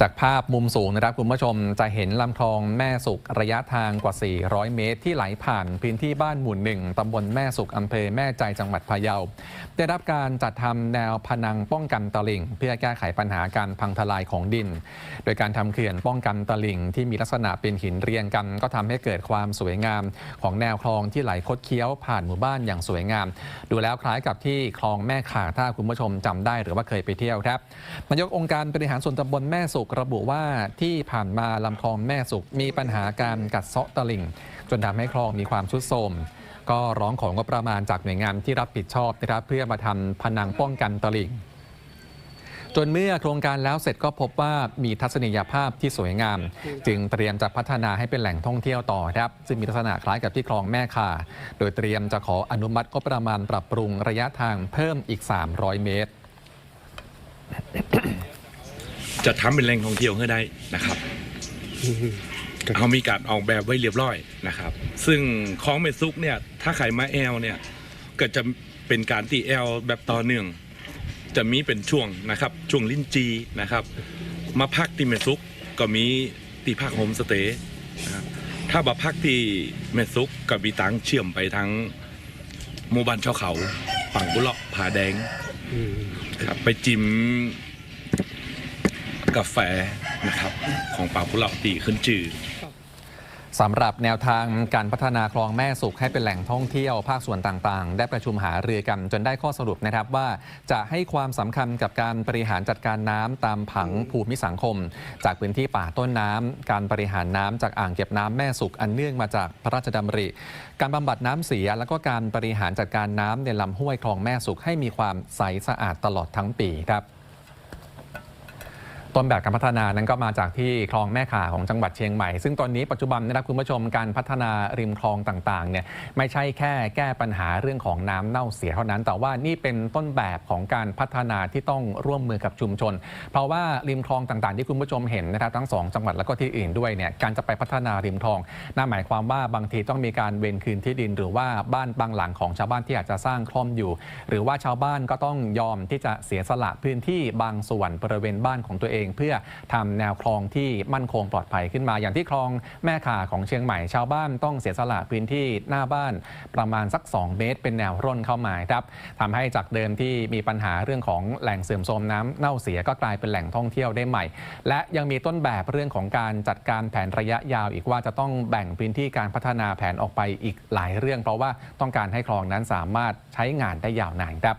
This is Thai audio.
จากภาพมุมสูงนะครับคุณผู้ชมจะเห็นลำคลองแม่สุกระยะทางกว่า 400 เมตร ที่ไหลผ่านพื้นที่บ้านหมู่หนึ่งตำบลแม่สุกอำเภอแม่ใจจังหวัดพะเยา ได้รับการจัดทำแนวพนังป้องกันตลิ่ง เพื่อแก้ไขปัญหาการพังทลายของดิน โดยการทำเขื่อนป้องกันตลิ่ง ที่มีลักษณะเป็นหินเรียงกัน ก็ทำให้เกิดความสวยงาม ของแนวคลองที่ไหลคดเคี้ยวผ่านหมู่บ้านอย่างสวยงาม ดูแล้วคล้ายกับที่คลองแม่ขาถ้าคุณผู้ชมจำได้หรือว่าเคยไปเที่ยวครับนายกองค์การบริหารส่วนตำบลแม่สุกระบุว่าที่ผ่านมาลำคลองแม่สุกมีปัญหาการกัดเซาะตลิ่ง จนทำให้คลองมีความทรุดโทรมก็ร้องของงบประมาณจากหน่วยงานที่รับผิดชอบนะครับเพื่อมาทำพนังป้องกันตลิ่ง จนเมื่อโครงการแล้วเสร็จก็พบว่ามีทัศนียภาพที่สวยงาม จึงเตรียมจะพัฒนาให้เป็นแหล่งท่องเที่ยวต่อครับ ซึ่งมีลักษณะคล้ายกับที่คลองแม่ข่า โดยเตรียมจะขออนุมัติก็ประมาณปรับปรุงระยะทางเพิ่มอีก 300 เมตร จะทำเป็นแหล่งท่องเที่ยวให้ได้นะครับเขามีการออกแบบไว้เรียบร้อยนะครับ ซึ่งคลองเมซุกเนี่ยถ้าใครมาแอลเนี่ยก็จะเป็นการตีแอลแบบต่อเนื่อง จะมีเป็นช่วงนะครับ ช่วงลิ้นจีนะครับ มาพักที่เมซุกก็มีตีพักโฮมสเตย์นะครับถ้ามาพักที่เมซุกก็มีตังเชื่อมไปทั้งหมู่บ้านชาวเขาปังบุเลาะผาแดงครับไปจิม กาแฟนะครับของป่าพุเลาตีขึ้นจือสำหรับแนวทางการพัฒนาคลองแม่สุขให้เป็นแหล่งท่องเที่ยวภาคส่วนต่างๆ ได้ประชุมหารือกันจนได้ข้อสรุปนะครับว่าจะให้ความสำคัญกับการบริหารจัดการน้ำตามผังภูมิสังคม จากพื้นที่ป่าต้นน้ำการบริหารน้ำจากอ่างเก็บน้ำแม่สุขอันเนื่องมาจากพระราชดำริ การบำบัดน้ำเสีย แล้วก็การบริหารจัดการน้ำในลำห้วยคลองแม่สุขให้มีความใสสะอาดตลอดทั้งปีครับ ต้นแบบการพัฒนานั้นก็มาจากที่คลองแม่ข่าของจังหวัดเชียงใหม่ ซึ่งตอนนี้ปัจจุบันนะครับคุณผู้ชมการพัฒนาริมคลองต่างๆเนี่ยไม่ใช่แค่แก้ปัญหาเรื่องของน้ำเน่าเสียเท่านั้น แต่ว่านี่เป็นต้นแบบของการพัฒนาที่ต้องร่วมมือกับชุมชน เพราะว่าริมคลองต่างๆ ที่คุณผู้ชมเห็นนะครับทั้งสองจังหวัดแล้วก็ที่อื่นด้วยเนี่ยการจะไปพัฒนาริมคลองนั่นหมายความว่าบางทีต้องมีการเวนคืนที่ดิน หรือว่าบ้านบางหลังของชาวบ้านที่อาจจะสร้างคล่อมอยู่ หรือว่าชาวบ้านก็ต้องยอมที่จะเสียสละพื้นที่บางส่วนบริเวณบ้านของตัวเองเพื่อทำแนวคลองที่มั่นคงปลอดภัยขึ้นมา อย่างที่คลองแม่ข่าของเชียงใหม่ชาวบ้านต้องเสียสละพื้นที่หน้าบ้านประมาณสัก 2 เมตร เป็นแนวร่นเข้ามาครับทำให้จากเดิมที่มีปัญหาเรื่องของแหล่งเสื่อมโทรมน้ำเน่าเสียก็กลายเป็นแหล่งท่องเที่ยวได้ใหม่ และยังมีต้นแบบเรื่องของการจัดการแผนระยะยาวอีกว่าจะต้องแบ่งพื้นที่การพัฒนาแผนออกไปอีกหลายเรื่อง เพราะว่าต้องการให้คลองนั้นสามารถใช้งานได้ยาวนานครับ